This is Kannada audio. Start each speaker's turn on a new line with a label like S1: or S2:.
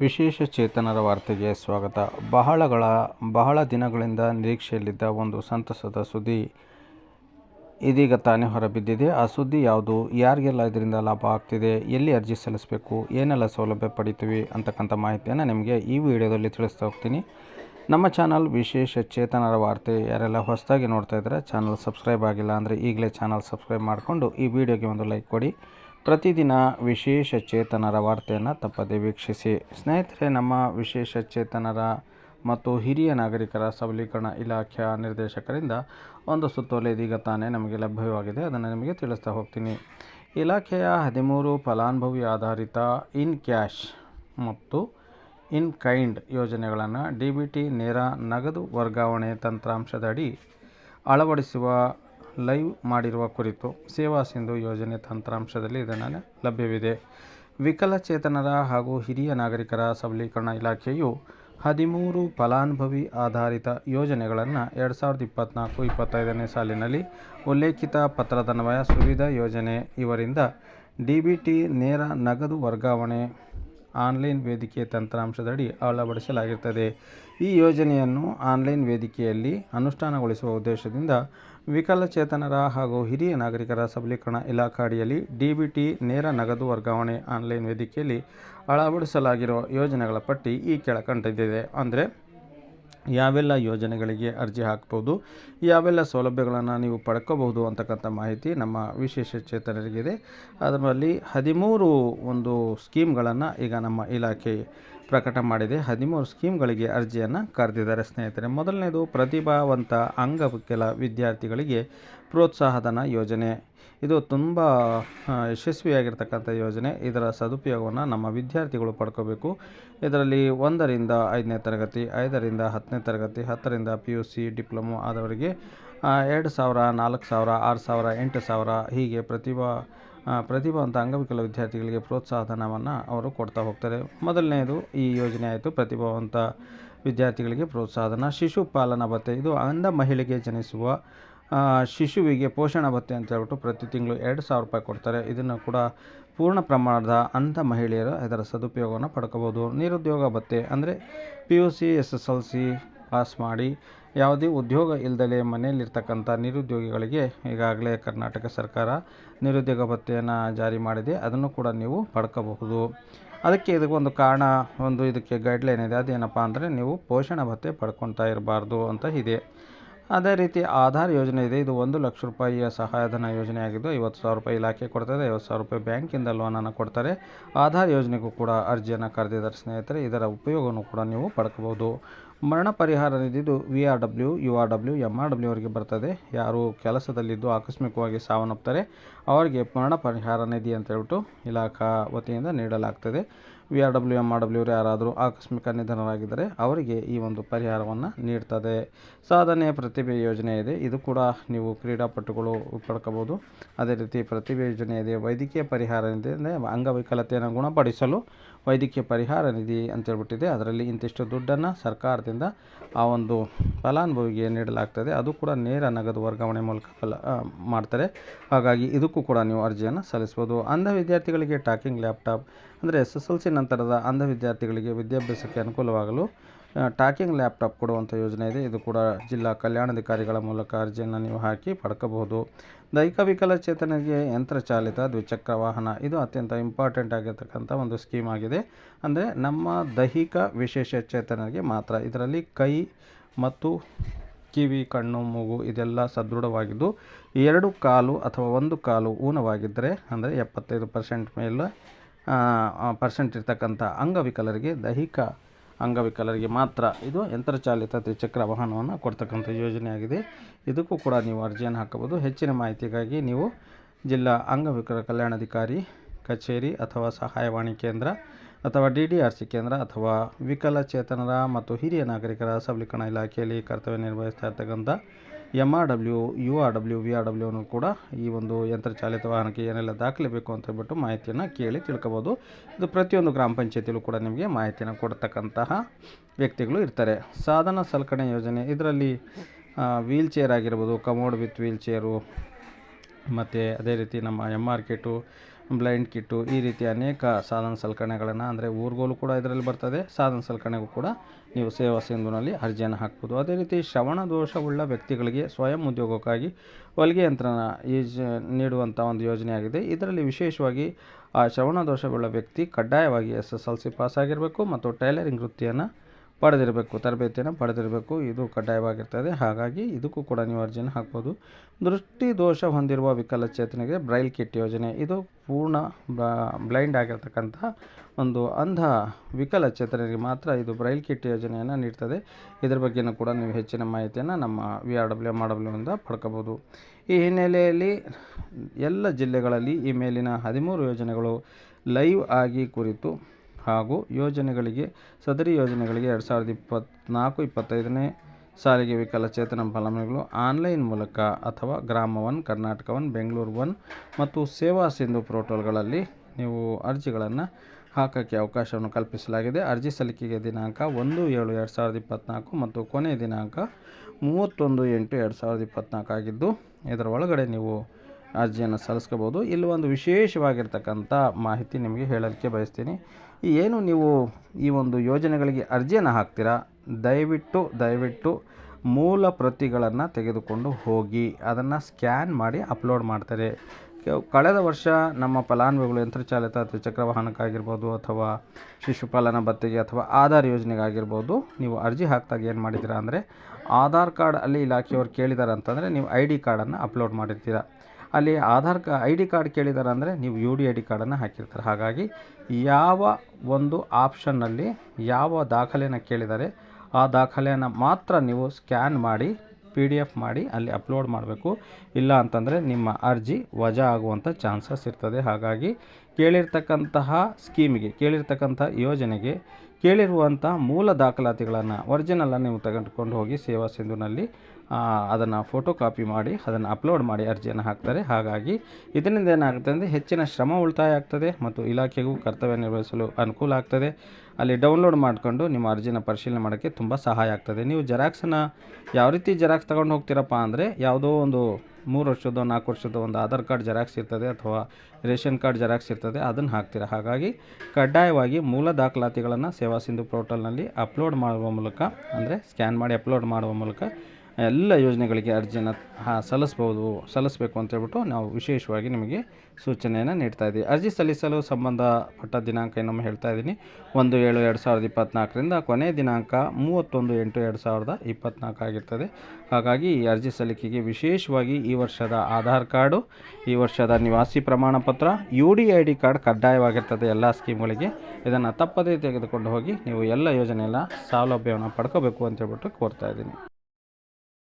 S1: ವಿಶೇಷ ಚೇತನರ ವಾರ್ತೆಗೆ ಸ್ವಾಗತ. ಬಹಳಗಳ, ಬಹಳ ದಿನಗಳಿಂದ ನಿರೀಕ್ಷೆಯಲ್ಲಿದ್ದ ಒಂದು ಸಂತಸದ ಸುದ್ದಿ ಇದೀಗ ತಾನೇ ಹೊರಬಿದ್ದಿದೆ. ಆ ಸುದ್ದಿ ಯಾವುದು? ಯಾರಿಗೆಲ್ಲ ಇದರಿಂದ ಲಾಭ ಆಗ್ತಿದೆ? ಎಲ್ಲಿ ಅರ್ಜಿ ಸಲ್ಲಿಸಬೇಕು? ಏನೆಲ್ಲ ಸೌಲಭ್ಯ ಪಡಿತೀವಿ? ಅಂತಕ್ಕಂಥ ಮಾಹಿತಿಯನ್ನು ನಿಮಗೆ ಈ ವಿಡಿಯೋದಲ್ಲಿ ತಿಳಿಸ್ತಾ ಹೋಗ್ತೀನಿ. ನಮ್ಮ ಚಾನಲ್ ವಿಶೇಷ ಚೇತನರ ವಾರ್ತೆ ಯಾರೆಲ್ಲ ಹೊಸದಾಗಿ ನೋಡ್ತಾ ಇದ್ದಾರೆ ಚಾನಲ್ ಸಬ್ಸ್ಕ್ರೈಬ್ ಆಗಿಲ್ಲ ಅಂದರೆ ಈಗಲೇ ಚಾನಲ್ ಸಬ್ಸ್ಕ್ರೈಬ್ ಮಾಡಿಕೊಂಡು ಈ ವಿಡಿಯೋಗೆ ಒಂದು ಲೈಕ್ ಕೊಡಿ. ಪ್ರತಿದಿನ ವಿಶೇಷ ಚೇತನರ ವಾರ್ತೆಯನ್ನು ತಪ್ಪದೇ ವೀಕ್ಷಿಸಿ. ಸ್ನೇಹಿತರೆ, ನಮ್ಮ ವಿಶೇಷ ಚೇತನರ ಮತ್ತು ಹಿರಿಯ ನಾಗರಿಕರ ಸಬಲೀಕರಣ ಇಲಾಖೆಯ ನಿರ್ದೇಶಕರಿಂದ ಒಂದು ಸುತ್ತೋಲೆ ಇದೀಗ ತಾನೇ ನಮಗೆ ಲಭ್ಯವಾಗಿದೆ. ಅದನ್ನು ನಿಮಗೆ ತಿಳಿಸ್ತಾ ಹೋಗ್ತೀನಿ. ಇಲಾಖೆಯ ಹದಿಮೂರು ಫಲಾನುಭವಿ ಆಧಾರಿತ ಇನ್ ಕ್ಯಾಶ್ ಮತ್ತು ಇನ್ ಕೈಂಡ್ ಯೋಜನೆಗಳನ್ನು ಡಿ ಬಿ ಟಿ ನೇರ ನಗದು ವರ್ಗಾವಣೆ ತಂತ್ರಾಂಶದಡಿ ಅಳವಡಿಸುವ, ಲೈವ್ ಮಾಡಿರುವ ಕುರಿತು ಸೇವಾ ಸಿಂಧು ಯೋಜನೆ ತಂತ್ರಾಂಶದಲ್ಲಿ ಇದನ್ನು ಲಭ್ಯವಿದೆ. ವಿಕಲಚೇತನರ ಹಾಗೂ ಹಿರಿಯ ನಾಗರಿಕರ ಸಬಲೀಕರಣ ಇಲಾಖೆಯು ಹದಿಮೂರು ಫಲಾನುಭವಿ ಆಧಾರಿತ ಯೋಜನೆಗಳನ್ನು ಎರಡು ಸಾವಿರದ ಇಪ್ಪತ್ತ್ನಾಲ್ಕು ಇಪ್ಪತ್ತೈದನೇ ಸಾಲಿನಲ್ಲಿ ಉಲ್ಲೇಖಿತ ಪತ್ರದನ್ವಯ ಸುವಿಧಾ ಯೋಜನೆ ಇವರಿಂದ ಡಿ ಬಿ ಟಿ ನೇರ ನಗದು ವರ್ಗಾವಣೆ ಆನ್ಲೈನ್ ವೇದಿಕೆ ತಂತ್ರಾಂಶದಡಿ ಅಳವಡಿಸಲಾಗಿರುತ್ತದೆ ಈ ಯೋಜನೆಯನ್ನು ಆನ್ಲೈನ್ ವೇದಿಕೆಯಲ್ಲಿ ಅನುಷ್ಠಾನಗೊಳಿಸುವ ಉದ್ದೇಶದಿಂದ ವಿಕಲಚೇತನರ ಹಾಗೂ ಹಿರಿಯ ನಾಗರಿಕರ ಸಬಲೀಕರಣ ಇಲಾಖಾಡಿಯಲ್ಲಿ ಡಿ ಬಿ ಟಿ ನೇರ ನಗದು ವರ್ಗಾವಣೆ ಆನ್ಲೈನ್ ವೇದಿಕೆಯಲ್ಲಿ ಅಳವಡಿಸಲಾಗಿರುವ ಯೋಜನೆಗಳ ಪಟ್ಟಿ ಈ ಕೆಳಕಂಡಿದೆ ಅಂದರೆ ಯಾವೆಲ್ಲ ಯೋಜನೆಗಳಿಗೆ ಅರ್ಜಿ ಹಾಕ್ಬೋದು, ಯಾವೆಲ್ಲ ಸೌಲಭ್ಯಗಳನ್ನು ನೀವು ಪಡ್ಕೋಬಹುದು ಅಂತಕ್ಕಂಥ ಮಾಹಿತಿ ನಮ್ಮ ವಿಶೇಷ ಚೇತನರಿಗಿದೆ. ಅದರಲ್ಲಿ ಹದಿಮೂರು ಒಂದು ಸ್ಕೀಮ್ಗಳನ್ನು ಈಗ ನಮ್ಮ ಇಲಾಖೆ ಪ್ರಕಟ ಮಾಡಿದೆ. ಹದಿಮೂರು ಸ್ಕೀಮ್ಗಳಿಗೆ ಅರ್ಜಿಯನ್ನು ಕರೆದಿದ್ದಾರೆ ಸ್ನೇಹಿತರೆ. ಮೊದಲನೇದು ಪ್ರತಿಭಾವಂತ ಅಂಗವಿಕಲ ವಿದ್ಯಾರ್ಥಿಗಳಿಗೆ ಪ್ರೋತ್ಸಾಹಧನ ಯೋಜನೆ ಇದು ತುಂಬ ಯಶಸ್ವಿಯಾಗಿರ್ತಕ್ಕಂಥ ಯೋಜನೆ. ಇದರ ಸದುಪಯೋಗವನ್ನು ನಮ್ಮ ವಿದ್ಯಾರ್ಥಿಗಳು ಪಡ್ಕೋಬೇಕು. ಇದರಲ್ಲಿ ಒಂದರಿಂದ ಐದನೇ ತರಗತಿ, ಐದರಿಂದ ಹತ್ತನೇ ತರಗತಿ, ಹತ್ತರಿಂದ ಪಿ ಯು ಸಿ ಡಿಪ್ಲೊಮೊ ಆದವರಿಗೆ ಎರಡು ಸಾವಿರ, ನಾಲ್ಕು ಸಾವಿರ, ಆರು ಸಾವಿರ, ಎಂಟು ಸಾವಿರ ಹೀಗೆ ಪ್ರತಿಭಾ ಪ್ರತಿಭಾವಂತ ಅಂಗವಿಕಲ ವಿದ್ಯಾರ್ಥಿಗಳಿಗೆ ಪ್ರೋತ್ಸಾಹಧನವನ್ನು ಅವರು ಕೊಡ್ತಾ ಹೋಗ್ತಾರೆ. ಮೊದಲನೆಯದು ಈ ಯೋಜನೆ ಆಯಿತು. ಪ್ರತಿಭಾವಂತ ವಿದ್ಯಾರ್ಥಿಗಳಿಗೆ ಪ್ರೋತ್ಸಾಹಧನ, ಶಿಶು ಪಾಲನಾ ಭತ್ಯೆ. ಇದು ಅಂಧ ಮಹಿಳೆಗೆ ಜನಿಸುವ ಶಿಶುವಿಗೆ ಪೋಷಣ ಭತ್ತೆ ಅಂತ ಹೇಳ್ಬಿಟ್ಟು ಪ್ರತಿ ತಿಂಗಳು ಎರಡು ಸಾವಿರ ರೂಪಾಯಿ ಕೊಡ್ತಾರೆ. ಇದನ್ನು ಕೂಡ ಪೂರ್ಣ ಪ್ರಮಾಣದ ಅಂಥ ಮಹಿಳೆಯರು ಇದರ ಸದುಪಯೋಗವನ್ನು ಪಡ್ಕೋಬೋದು ನಿರುದ್ಯೋಗ ಭತ್ತೆ ಅಂದರೆ P U C S S L C pass ಮಾಡಿ ಯಾವುದೇ ಉದ್ಯೋಗ ಇಲ್ಲದಲೇ ಮನೆಯಲ್ಲಿರ್ತಕ್ಕಂಥ ನಿರುದ್ಯೋಗಿಗಳಿಗೆ ಈಗಾಗಲೇ ಕರ್ನಾಟಕ ಸರ್ಕಾರ ನಿರುದ್ಯೋಗ ಭತ್ತೆಯನ್ನು ಜಾರಿ ಮಾಡಿದೆ. ಅದನ್ನು ಕೂಡ ನೀವು ಪಡ್ಕೋಬಹುದು. ಅದಕ್ಕೆ ಇದಕ್ಕೊಂದು ಕಾರಣ, ಒಂದು ಇದಕ್ಕೆ ಗೈಡ್ಲೈನ್ ಇದೆ. ಅದೇನಪ್ಪ ಅಂದರೆ ನೀವು ಪೋಷಣ ಭತ್ತೆ ಪಡ್ಕೊತಾ ಇರಬಾರ್ದು ಅಂತ ಇದೆ. ಅದೇ ರೀತಿ ಆಧಾರ್ ಯೋಜನೆ ಇದೆ. ಇದು ಒಂದು ಲಕ್ಷ ರೂಪಾಯಿಯ ಸಹಾಯಧನ ಯೋಜನೆ ಆಗಿದ್ದು ಐವತ್ತು ಸಾವಿರ ರೂಪಾಯಿ ಇಲಾಖೆ ಕೊಡ್ತದೆ. ಐವತ್ತು ಸಾವಿರ ರೂಪಾಯಿ ಬ್ಯಾಂಕಿಂದ ಲೋನನ್ನು ಕೊಡ್ತಾರೆ. ಆಧಾರ್ ಯೋಜನೆಗೂ ಕೂಡ ಅರ್ಜಿಯನ್ನು ಕರೆದಿದ್ದಾರೆ ಸ್ನೇಹಿತರೆ. ಇದರ ಉಪಯೋಗವನ್ನು ಕೂಡ ನೀವು ಪಡ್ಕೋಬೋದು ಮರಣ ಪರಿಹಾರ ನಿಧಿದು V R W U R W M R W ಅವರಿಗೆ ಬರ್ತದೆ. ಯಾರು ಕೆಲಸದಲ್ಲಿದ್ದು ಆಕಸ್ಮಿಕವಾಗಿ ಸಾವನ್ನಪ್ತಾರೆ, ಅವರಿಗೆ ಮರಣ ಪರಿಹಾರ ನಿಧಿ ಅಂತ ಹೇಳ್ಬಿಟ್ಟು ಇಲಾಖಾ ವತಿಯಿಂದ ನೀಡಲಾಗ್ತದೆ. V R W M R W ಯಾರಾದರೂ ಆಕಸ್ಮಿಕ ನಿಧನರಾಗಿದ್ದರೆ ಅವರಿಗೆ ಈ ಒಂದು ಪರಿಹಾರವನ್ನು ನೀಡ್ತದೆ. ಸಾಧನೆ ಪ್ರತಿಭೆ ಯೋಜನೆ ಇದೆ. ಇದು ಕೂಡ ನೀವು ಕ್ರೀಡಾಪಟುಗಳು ಪಡ್ಕೋಬೋದು ಅದೇ ರೀತಿ ಪ್ರತಿಭೆ ಯೋಜನೆ ಇದೆ. ವೈದ್ಯಕೀಯ ಪರಿಹಾರ ನಿಧಿ ಅಂದರೆ ಅಂಗವಿಕಲತೆಯನ್ನು ಗುಣಪಡಿಸಲು ವೈದ್ಯಕೀಯ ಪರಿಹಾರ ನಿಧಿ ಅಂತ ಹೇಳ್ಬಿಟ್ಟಿದೆ ಅದರಲ್ಲಿ ಇಂತಿಷ್ಟು ದುಡ್ಡನ್ನು ಸರ್ಕಾರದಿಂದ ಆ ಒಂದು ಫಲಾನುಭವಿಗೆ ನೀಡಲಾಗ್ತದೆ. ಅದು ಕೂಡ ನೇರ ನಗದು ವರ್ಗಾವಣೆ ಮೂಲಕ ಫಲ ಮಾಡ್ತಾರೆ. ಹಾಗಾಗಿ ಇದಕ್ಕೂ ಕೂಡ ನೀವು ಅರ್ಜಿಯನ್ನು ಸಲ್ಲಿಸ್ಬೋದು. ಅಂಧ ವಿದ್ಯಾರ್ಥಿಗಳಿಗೆ ಟಾಕಿಂಗ್ ಲ್ಯಾಪ್ಟಾಪ್ ಅಂದರೆ ಎಸ್ ಎಸ್ ಎಲ್ ಸಿ ನಂತರದ ಅಂಧ ವಿದ್ಯಾರ್ಥಿಗಳಿಗೆ ವಿದ್ಯಾಭ್ಯಾಸಕ್ಕೆ ಅನುಕೂಲವಾಗಲು ಟಾಕಿಂಗ್ ಲ್ಯಾಪ್ಟಾಪ್ ಕೊಡುವಂಥ ಯೋಜನೆ ಇದೆ. ಇದು ಕೂಡ ಜಿಲ್ಲಾ ಕಲ್ಯಾಣಾಧಿಕಾರಿಗಳ ಮೂಲಕ ಅರ್ಜಿಯನ್ನು ನೀವು ಹಾಕಿ ಪಡ್ಕೋಬಹುದು. ದೈಹಿಕ ವಿಕಲಚೇತನರಿಗೆ ಯಂತ್ರಚಾಲಿತ ದ್ವಿಚಕ್ರ ವಾಹನ, ಇದು ಅತ್ಯಂತ ಇಂಪಾರ್ಟೆಂಟ್ ಆಗಿರ್ತಕ್ಕಂಥ ಒಂದು ಸ್ಕೀಮ್ ಆಗಿದೆ. ಅಂದರೆ ನಮ್ಮ ದೈಹಿಕ ವಿಶೇಷ ಚೇತನರಿಗೆ ಮಾತ್ರ, ಇದರಲ್ಲಿ ಕೈ ಮತ್ತು ಕಿವಿ, ಕಣ್ಣು, ಮೂಗು ಇದೆಲ್ಲ ಸದೃಢವಾಗಿದ್ದು, ಎರಡು ಕಾಲು ಅಥವಾ ಒಂದು ಕಾಲು ಊನವಾಗಿದ್ದರೆ, ಅಂದರೆ ಎಪ್ಪತ್ತೈದು ಪರ್ಸೆಂಟ್ ಮೇಲೆ ಪರ್ಸೆಂಟ್ ಇರ್ತಕ್ಕಂಥ ಅಂಗವಿಕಲರಿಗೆ ದೈಹಿಕ ಅಂಗವಿಕಲರಿಗೆ ಮಾತ್ರ ಇದು ಯಂತ್ರಚಾಲಿತ ತ್ರಿಚಕ್ರ ವಾಹನವನ್ನು ಕೊಡ್ತಕ್ಕಂಥ ಯೋಜನೆಯಾಗಿದೆ. ಇದಕ್ಕೂ ಕೂಡ ನೀವು ಅರ್ಜಿಯನ್ನು ಹಾಕಬಹುದು. ಹೆಚ್ಚಿನ ಮಾಹಿತಿಗಾಗಿ ನೀವು ಜಿಲ್ಲಾ ಅಂಗವಿಕಲ ಕಲ್ಯಾಣಾಧಿಕಾರಿ ಕಚೇರಿ ಅಥವಾ ಸಹಾಯವಾಣಿ ಕೇಂದ್ರ ಅಥವಾ ಡಿ ಡಿ ಆರ್ ಸಿ ಕೇಂದ್ರ ಅಥವಾ ವಿಕಲಚೇತನರ ಮತ್ತು ಹಿರಿಯ ನಾಗರಿಕರ ಸಬಲೀಕರಣ ಇಲಾಖೆಯಲ್ಲಿ ಕರ್ತವ್ಯ ನಿರ್ವಹಿಸ್ತಾ ಇರ್ತಕ್ಕಂಥ M R W U R W V R ಡಬ್ಲ್ಯೂನು ಕೂಡ ಈ ಒಂದು ಯಂತ್ರಚಾಲಿತ ವಾಹನಕ್ಕೆ ಏನೆಲ್ಲ ದಾಖಲೆ ಬೇಕು ಅಂತ ಹೇಳ್ಬಿಟ್ಟು ಮಾಹಿತಿಯನ್ನು ಕೇಳಿ ತಿಳ್ಕೊಬೋದು. ಇದು ಪ್ರತಿಯೊಂದು ಗ್ರಾಮ ಪಂಚಾಯತಿಲೂ ಕೂಡ ನಿಮಗೆ ಮಾಹಿತಿಯನ್ನು ಕೊಡ್ತಕ್ಕಂತಹ ವ್ಯಕ್ತಿಗಳು ಇರ್ತಾರೆ. ಸಾಧನ ಸಲಕರಣೆ ಯೋಜನೆ, ಇದರಲ್ಲಿ ವೀಲ್ ಚೇರ್ ಆಗಿರ್ಬೋದು ಕಮೋಡ್ ವಿತ್ ವೀಲ್ ಚೇರು ಮತ್ತು ಅದೇ ರೀತಿ ನಮ್ಮ M R kit blind kit ಈ ರೀತಿ ಅನೇಕ ಸಾಧನ ಸಲಕರಣೆಗಳನ್ನು ಅಂದರೆ ಊರ್ಗೋಲು ಕೂಡ ಇದರಲ್ಲಿ ಬರ್ತದೆ. ಸಾಧನ ಸಲಕರಣೆಗೂ ಕೂಡ ನೀವು ಸೇವಾ ಸಿಂಧುನಲ್ಲಿ ಅರ್ಜಿಯನ್ನು ಹಾಕ್ಬೋದು. ಅದೇ ರೀತಿ ಶ್ರವಣ ದೋಷವುಳ್ಳ ವ್ಯಕ್ತಿಗಳಿಗೆ ಸ್ವಯಂ ಉದ್ಯೋಗಕ್ಕಾಗಿ ಹೊಲಿಗೆ ಯಂತ್ರನ ಈಜ್ ನೀಡುವಂಥ ಒಂದು ಯೋಜನೆಯಾಗಿದೆ. ಇದರಲ್ಲಿ ವಿಶೇಷವಾಗಿ ಆ ಶ್ರವಣ ದೋಷವುಳ್ಳ ವ್ಯಕ್ತಿ ಕಡ್ಡಾಯವಾಗಿ S S L C pass ಆಗಿರಬೇಕು ಮತ್ತು ಟೈಲರಿಂಗ್ ವೃತ್ತಿಯನ್ನು ಪಡೆದಿರಬೇಕು, ತರಬೇತಿಯನ್ನು ಪಡೆದಿರಬೇಕು, ಇದು ಕಡ್ಡಾಯವಾಗಿರ್ತದೆ. ಹಾಗಾಗಿ ಇದಕ್ಕೂ ಕೂಡ ನೀವು ಅರ್ಜಿಯನ್ನು ಹಾಕ್ಬೋದು. ದೃಷ್ಟಿ ದೋಷ ಹೊಂದಿರುವ ವಿಕಲಚೇತನಿಗೆ ಬ್ರೈಲ್ ಕಿಟ್ ಯೋಜನೆ. ಇದು ಪೂರ್ಣ ಬ್ಲೈಂಡ್ ಆಗಿರ್ತಕ್ಕಂಥ ಒಂದು ಅಂಧ ವಿಕಲಚೇತನರಿಗೆ ಮಾತ್ರ ಇದು ಬ್ರೈಲ್ ಕಿಟ್ ಯೋಜನೆಯನ್ನು ನೀಡ್ತದೆ. ಇದರ ಬಗ್ಗೆಯೂ ಕೂಡ ನೀವು ಹೆಚ್ಚಿನ ಮಾಹಿತಿಯನ್ನು ನಮ್ಮ V R W, M R W ಇಂದ ಪಡ್ಕೋಬೋದು. ಈ ಹಿನ್ನೆಲೆಯಲ್ಲಿ ಎಲ್ಲ ಜಿಲ್ಲೆಗಳಲ್ಲಿ ಈ ಮೇಲಿನ ಹದಿಮೂರು ಯೋಜನೆಗಳು ಲೈವ್ ಆಗಿ ಕುರಿತು ಹಾಗೂ ಯೋಜನೆಗಳಿಗೆ, ಸದರಿ ಯೋಜನೆಗಳಿಗೆ ಎರಡು ಸಾವಿರದ ಇಪ್ಪತ್ತ್ನಾಲ್ಕು ಇಪ್ಪತ್ತೈದನೇ ಸಾರಿಗೆ ವಿಕಲಚೇತನ ಫಲಾನುಭವಿಗಳು ಆನ್ಲೈನ್ ಮೂಲಕ ಅಥವಾ Grama one, Karnataka one, Bengaluru one ಮತ್ತು ಸೇವಾ ಸಿಂಧು ಪೋರ್ಟಲ್ಗಳಲ್ಲಿ ನೀವು ಅರ್ಜಿಗಳನ್ನು ಹಾಕೋಕ್ಕೆ ಅವಕಾಶವನ್ನು ಕಲ್ಪಿಸಲಾಗಿದೆ. ಅರ್ಜಿ ಸಲ್ಲಿಕೆಗೆ ದಿನಾಂಕ ಒಂದು ಏಳು ಎರಡು ಸಾವಿರದ ಇಪ್ಪತ್ತ್ನಾಲ್ಕು ಮತ್ತು ಕೊನೆಯ ದಿನಾಂಕ ಮೂವತ್ತೊಂದು ಎಂಟು ಎರಡು ಸಾವಿರದ ಇಪ್ಪತ್ತ್ನಾಲ್ಕು ಆಗಿದ್ದು, ಇದರ ಒಳಗಡೆ ನೀವು ಅರ್ಜಿಯನ್ನು ಸಲ್ಲಿಸ್ಕೋಬೋದು ಇಲ್ಲಿ ಒಂದು ವಿಶೇಷವಾಗಿರ್ತಕ್ಕಂಥ ಮಾಹಿತಿ ನಿಮಗೆ ಹೇಳಲಿಕ್ಕೆ ಬಯಸ್ತೀನಿ. ಏನು ನೀವು ಈ ಒಂದು ಯೋಜನೆಗಳಿಗೆ ಅರ್ಜಿಯನ್ನು ಹಾಕ್ತೀರಾ? ದಯವಿಟ್ಟು ದಯವಿಟ್ಟು ಮೂಲ ಪ್ರತಿಗಳನ್ನು ತೆಗೆದುಕೊಂಡು ಹೋಗಿ, ಅದನ್ನು ಸ್ಕ್ಯಾನ್ ಮಾಡಿ ಅಪ್ಲೋಡ್ ಮಾಡ್ತಾರೆ. ಕಳೆದ ವರ್ಷ ನಮ್ಮ ಫಲಾನುಭವಿಗಳು ಯಂತ್ರಚಾಲಿತ ದ್ವಿಚಕ್ರ ವಾಹನಕ್ಕಾಗಿರ್ಬೋದು ಅಥವಾ ಶಿಶುಪಾಲನಾ ಭತ್ತೆಗೆ ಅಥವಾ ಆಧಾರ್ ಯೋಜನೆಗಾಗಿರ್ಬೋದು ನೀವು ಅರ್ಜಿ ಹಾಕಿದಾಗ ಏನು ಮಾಡಿದ್ದೀರಾ ಅಂದರೆ, ಆಧಾರ್ ಕಾರ್ಡ್ ಅಲ್ಲಿ ಇಲಾಖೆಯವರು ಕೇಳಿದ್ದಾರೆ ಅಂತಂದರೆ ನೀವು ಐ ಡಿ ಕಾರ್ಡನ್ನು ಅಪ್ಲೋಡ್ ಮಾಡಿರ್ತೀರ. ಅಲ್ಲಿ ಆಧಾರ್ ಕಾ ಐ ಡಿ ಕಾರ್ಡ್ ಕೇಳಿದ್ದಾರೆ ಅಂದರೆ ನೀವು ಯು ಡಿ ಐ ಡಿ ಕಾರ್ಡನ್ನು ಹಾಕಿರ್ತಾರೆ. ಹಾಗಾಗಿ ಯಾವ ಒಂದು ಆಪ್ಷನ್ನಲ್ಲಿ ಯಾವ ದಾಖಲೆಯನ್ನು ಕೇಳಿದ್ದಾರೆ ಆ ದಾಖಲೆಯನ್ನು ಮಾತ್ರ ನೀವು ಸ್ಕ್ಯಾನ್ ಮಾಡಿ, ಪಿ ಡಿ ಎಫ್ ಮಾಡಿ ಅಲ್ಲಿ ಅಪ್ಲೋಡ್ ಮಾಡಬೇಕು. ಇಲ್ಲ ಅಂತಂದರೆ ನಿಮ್ಮ ಅರ್ಜಿ ವಜಾ ಆಗುವಂಥ ಚಾನ್ಸಸ್ ಇರ್ತದೆ. ಹಾಗಾಗಿ ಕೇಳಿರ್ತಕ್ಕಂತಹ ಸ್ಕೀಮಿಗೆ ಕೇಳಿರ್ತಕ್ಕಂಥ ಯೋಜನೆಗೆ ಕೇಳಿರುವಂಥ ಮೂಲ ದಾಖಲಾತಿಗಳನ್ನು ಒರಿಜಿನಲನ್ನು ನೀವು ತೆಗೆದುಕೊಂಡು ಹೋಗಿ ಸೇವಾ ಸಿಂಧುನಲ್ಲಿ ಅದನ್ನು ಫೋಟೋ ಕಾಪಿ ಮಾಡಿ, ಅದನ್ನು ಅಪ್ಲೋಡ್ ಮಾಡಿ ಅರ್ಜಿಯನ್ನು ಹಾಕ್ತಾರೆ. ಹಾಗಾಗಿ ಇದರಿಂದ ಏನಾಗುತ್ತೆ ಅಂದರೆ ಹೆಚ್ಚಿನ ಶ್ರಮ ಉಳಿತಾಯ ಆಗ್ತದೆ ಮತ್ತು ಇಲಾಖೆಗೂ ಕರ್ತವ್ಯ ನಿರ್ವಹಿಸಲು ಅನುಕೂಲ ಆಗ್ತದೆ. ಅಲ್ಲಿ ಡೌನ್ಲೋಡ್ ಮಾಡಿಕೊಂಡು ನಿಮ್ಮ ಅರ್ಜಿನ ಪರಿಶೀಲನೆ ಮಾಡೋಕ್ಕೆ ತುಂಬ ಸಹಾಯ ಆಗ್ತದೆ. ನೀವು ಜೆರಾಕ್ಸನ್ನು ಯಾವ ರೀತಿ ಜೆರಾಕ್ಸ್ ತೊಗೊಂಡು ಹೋಗ್ತೀರಪ್ಪ ಅಂದರೆ ಯಾವುದೋ ಒಂದು ಮೂರು ವರ್ಷದ, ನಾಲ್ಕು ವರ್ಷದ ಒಂದು ಆಧಾರ್ ಕಾರ್ಡ್ ಜೆರಾಕ್ಸ್ ಇರ್ತದೆ ಅಥವಾ ರೇಷನ್ ಕಾರ್ಡ್ ಜೆರಾಕ್ಸ್ ಇರ್ತದೆ, ಅದನ್ನು ಹಾಕ್ತೀರ? ಹಾಗಾಗಿ ಕಡ್ಡಾಯವಾಗಿ ಮೂಲ ದಾಖಲಾತಿಗಳನ್ನು ಸೇವಾ ಸಿಂಧು ಪೋರ್ಟಲ್ನಲ್ಲಿ ಅಪ್ಲೋಡ್ ಮಾಡುವ ಮೂಲಕ ಅಂದರೆ ಸ್ಕ್ಯಾನ್ ಮಾಡಿ ಅಪ್ಲೋಡ್ ಮಾಡುವ ಮೂಲಕ ಎಲ್ಲ ಯೋಜನೆಗಳಿಗೆ ಅರ್ಜಿಯನ್ನು ಸಲ್ಲಿಸ್ಬೋದು, ಸಲ್ಲಿಸಬೇಕು ಅಂತ ಹೇಳ್ಬಿಟ್ಟು ನಾವು ವಿಶೇಷವಾಗಿ ನಿಮಗೆ ಸೂಚನೆಯನ್ನು ನೀಡ್ತಾ ಇದ್ದೀವಿ. ಅರ್ಜಿ ಸಲ್ಲಿಸಲು ಸಂಬಂಧಪಟ್ಟ ದಿನಾಂಕ ಇನ್ನೊಮ್ಮೆ ಹೇಳ್ತಾ ಇದ್ದೀನಿ. ಒಂದು ಏಳು ಎರಡು ಸಾವಿರದ ಇಪ್ಪತ್ತ್ನಾಲ್ಕರಿಂದ ಕೊನೆಯ ದಿನಾಂಕ ಮೂವತ್ತೊಂದು ಎಂಟು ಎರಡು ಸಾವಿರದ ಇಪ್ಪತ್ತ್ನಾಲ್ಕು ಆಗಿರ್ತದೆ. ಹಾಗಾಗಿ ಈ ಅರ್ಜಿ ಸಲ್ಲಿಕೆಗೆ ವಿಶೇಷವಾಗಿ ಈ ವರ್ಷದ ಆಧಾರ್ ಕಾರ್ಡು, ಈ ವರ್ಷದ ನಿವಾಸಿ ಪ್ರಮಾಣ ಪತ್ರ U D I D card ಕಡ್ಡಾಯವಾಗಿರ್ತದೆ ಎಲ್ಲ ಸ್ಕೀಮ್ಗಳಿಗೆ. ಇದನ್ನು ತಪ್ಪದೇ ತೆಗೆದುಕೊಂಡು ಹೋಗಿ ನೀವು ಎಲ್ಲ ಯೋಜನೆಯ ಸೌಲಭ್ಯವನ್ನು ಪಡ್ಕೋಬೇಕು ಅಂತೇಳ್ಬಿಟ್ಟು ಕೋರ್ತಾ ಇದ್ದೀನಿ.